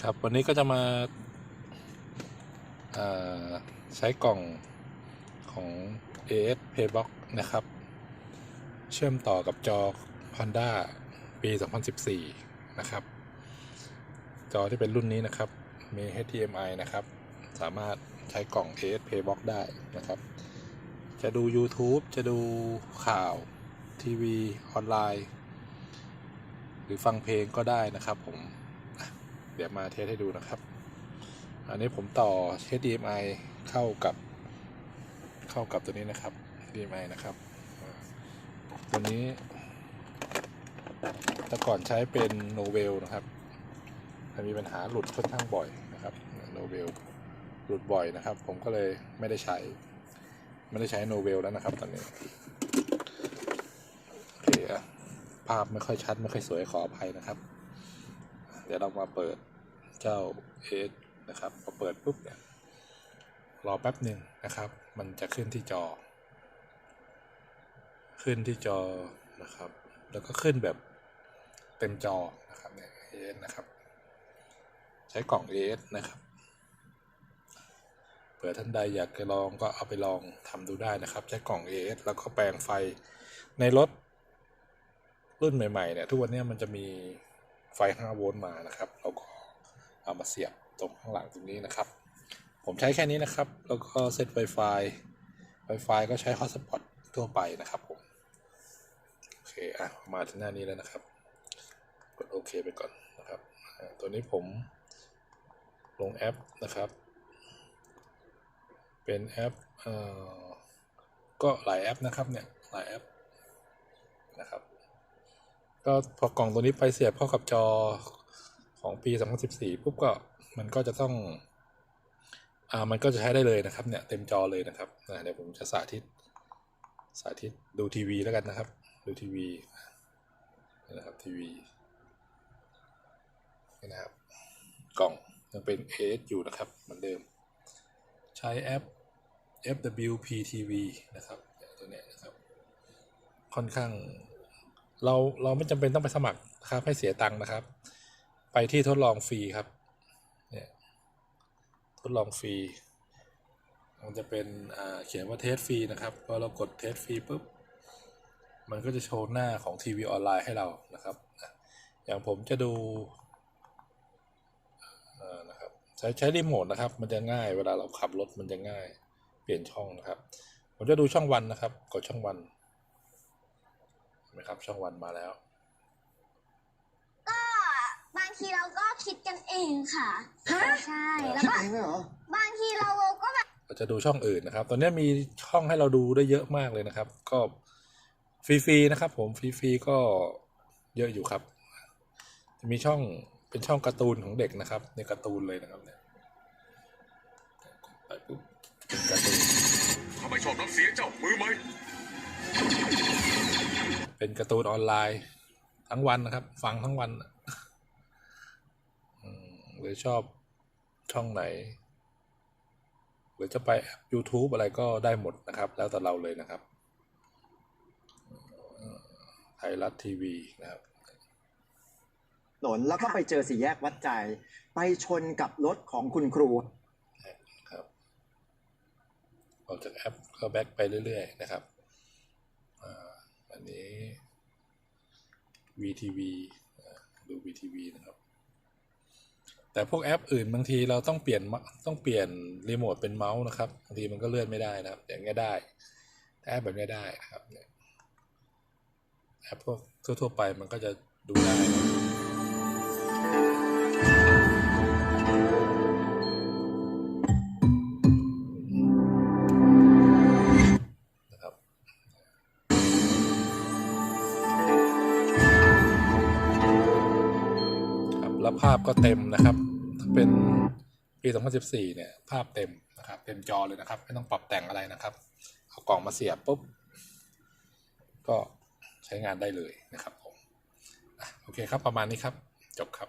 ครับวันนี้ก็จะมาาใช้กล่องของ AS Paybox นะครับ เชื่อมต่อกับจอ Honda ปี 2014 นะครับ จอที่เป็นรุ่นนี้นะครับ มี HDMI นะครับ สามารถใช้กล่อง AS Paybox ได้นะครับ จะดู YouTube จะดูข่าวทีวี ออนไลน์ หรือฟังเพลงก็ได้นะครับผม เดี๋ยวมาเทสให้ดูนะครับ อันนี้ผมต่อ HDMI เข้ากับ เข้ากับตัวนี้นะครับ HDMI นะครับ ตัวนี้แต่ก่อนใช้เป็น Novell นะครับมันมีปัญหาหลุดค่อนข้างบ่อยนะครับ Novell หลุดบ่อยนะครับ ผมก็เลยไม่ได้ใช้ ไม่ได้ใช้ Novell แล้วนะครับ ตอนนี้โอเคอะภาพไม่ค่อยชัด ไม่ค่อยสวยขออภัยนะครับ ดี๋ยวเรามาเปิดเจ้าเอสนะครับพอเปิดปุ๊บเนี่ยรอแป๊บหนึ่งนะครับ มันจะขึ้นที่จอ ขึ้นที่จอนะครับ แล้วก็ขึ้นแบบเต็มจอนะครับเนี่ยเอสนะครับ ใช้กล่องเอสนะครับเผื่อท่านใดอยากจะลองก็เอาไปลองทำดูได้นะครับ ใช้กล่อง AS แล้วก็แปลงไฟในรถรุ่นใหม่ๆเนี่ยทุกวันนี้มันจะมี ไฟ 5 โวลต์มานะครับเราก็เอามาเสียบตรงข้างหลังตรงนี้นะครับ ผมใช้แค่นี้นะครับ แล้วก็เซต Wi-Fi Wi-Fi ก็ใช้ Hotspot ทั่วไปนะครับผม โอเค อะ มาถึงหน้านี้แล้วนะครับ กดโอเคไปก่อนนะครับ ตัวนี้ผมลงแอปนะครับ เป็นแอปเอ่อก็หลายแอปนะครับเนี่ย หลายแอปนะครับ ก็พอกล่องตัวนี้ไปเสียบเข้ากับจอของปี 2014ปุ๊บก็มันก็จะต้องอ่ามันก็จะใช้ได้เลยนะครับเนี่ยเต็มจอเลยนะครับเดี๋ยวผมจะสาธิต สาธิตดูทีวีแล้วกันนะครับ ดูทีวีนะครับทีวีนี่นะครับกล่องยังเป็น AS อยู่นะครับเหมือนเดิม ใช้แอป FWP TV นะครับตัวเนี้ยนะครับ ค่อนข้าง เราเราไม่จำเป็นต้องไปสมัครนะครับให้เสียตังค์นะครับ ไปที่ทดลองฟรีครับเนี่ยทดลองฟรีมันจะเป็นอ่าเขียนว่าเทสฟรีนะครับพอเรากดเทสฟรีปุ๊บมันก็จะโชว์หน้าของทีวีออนไลน์ให้เรานะครับ อย่างผมจะดูนะครับใช้ใช้รีโมทนะครับ มันจะง่ายเวลาเราขับรถมันจะง่ายเปลี่ยนช่องนะครับ ผมจะดูช่องวันนะครับ กดช่องวัน ไหมครับ ช่องวันมาแล้ว ก็บางทีเราก็คิดกันเองค่ะฮะใช่แล้วคิดก็เองเลยเหรอ บางทีเราก็แบบเราจะดูช่องอื่นนะครับ ตอนนี้มีช่องให้เราดูได้เยอะมากเลยนะครับ ก็ฟรีๆนะครับ ผมฟรีๆก็เยอะอยู่ครับจะมีช่องเป็นช่องการ์ตูนของเด็กนะครับ ในการ์ตูนเลยนะครับเนี่ยไปปุ๊บเป็นการ์ตูนถ้าไม่ชอบน้ำเสียงเจ้ามือไหม เป็นการ์ตูนออนไลน์ทั้งวันนะครับ ฟังทั้งวันอืมหรือชอบช่องไหน หรือจะไปแอป YouTube อะไรก็ได้หมดนะครับ แล้วแต่เราเลยนะครับเอ่อไทยรัฐทีวีนะครับหนนแล้วก็ไปเจอสี่แยกวัดใจ ไปชนกับรถของคุณครูครับออกจากแอปก็แบ็กไปเรื่อย ๆ นะครับอ่าอั นี้ VTV ดู VTV นะครับ แต่พวกแอปอื่นบางทีเราต้องเปลี่ยนมะต้องเปลี่ยนรีโมทเป็นเมาส์นะครับบางทีมันก็เลื่อนไม่ได้นะครับอย่างเงี้ยได้แอปแบบเนี้ยได้นะครับแอปพวกทั่วๆไปมันก็จะดูได้ แล้วภาพก็เต็มนะครับถ้าเป็นปี 2014 เนี่ย ภาพเต็มนะครับ เต็มจอเลยนะครับ ไม่ต้องปรับแต่งอะไรนะครับ เอากล่องมาเสียบปุ๊บ ก็ใช้งานได้เลยนะครับผมโอเคครับประมาณนี้ครับ จบครับ